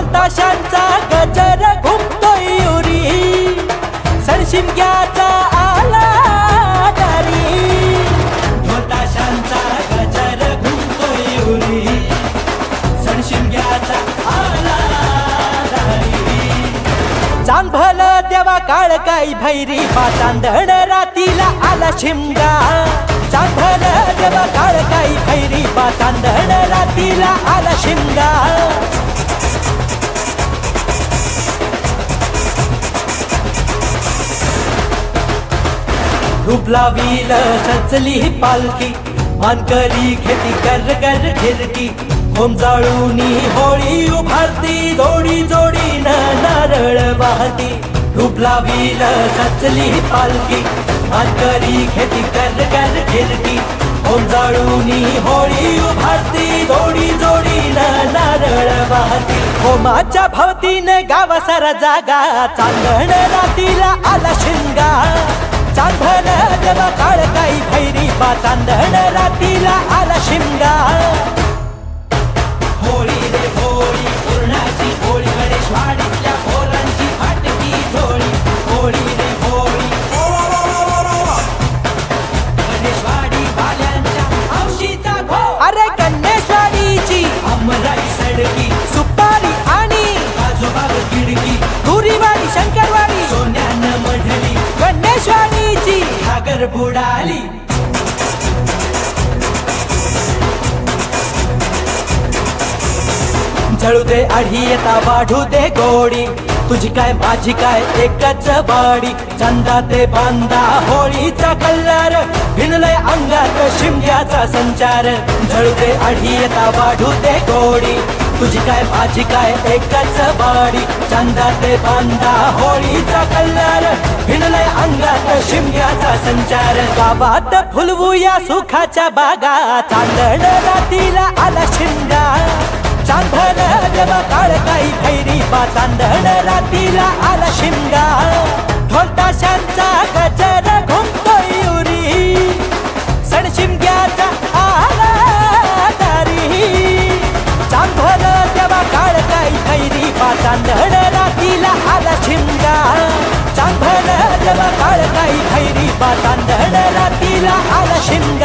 ढोल ताशांचा गजर घुमतोय युरी. सरशिमग्याचा आला गजर चांभल काळ काही भैरी पाचांदण रातीला आला शिमगा. चांभल देवा काळ काय भैरी पाचांदण रातीला आला शिमगा. रुपला वील सचली पालखी. मानकरी खेती कर कर फिरकी. होम जाळूनी होळी उभारती जोडी जोडी न नारळ वाहती. रुपला वील सचली पालखी. मानकरी खेती कर कर फिरकी. होम जाळूनी होळी उभारती जोडी जोडी न नारळ वाहती. होमाच्या भवतीने गावा सारा जागा. चांदण रातीला आला शिंगा. भैरी बा चांदण रातीला आला शिमगा. होळी रे होळी पूर्णाची होळी गणेशवाडीतल्या पोरांची फाटकी झोळी. होळी रे होळी. गणेशवाडी बाल्यांच्या हौशीचा घो अरे गणेशवाडीची अमराई सडकी. सुपारी आणि आजोबाग खिडकी. गुरीवाडी शंकरवाडी. सोन्यानं मढली. गणेशवाडीची घागर बुडाली. झळू दे अढियता येता वाढू दे गोडी. तुझी काय माझी काय एकच बाडी चंदा ते बांधा होळीचा कल्लार. भिनलय अंगात शिमग्याचा संचार. झळू दे अढियता येता वाढू दे गोडी. तुझी काय माझी काय एकच बाडी चंदा ते बांधा होळीचा कल्लार. भिनलय अंगात शिमग्याचा संचार. गावात फुलवूया सुखाच्या बागा. चांदण रातीला आला शिमगा. चांदण काळ काही खैरी बा रातीला आला शिमगा. ढोलताशांचा गजर घुमतो युरी. सण शिमग्याचा आला दारी चांदण देवा काळ काही भैरी बा रातीला आला शिमगा. चांदण देवा काळ काही खैरी बा चांदण रातीला आला शिमगा.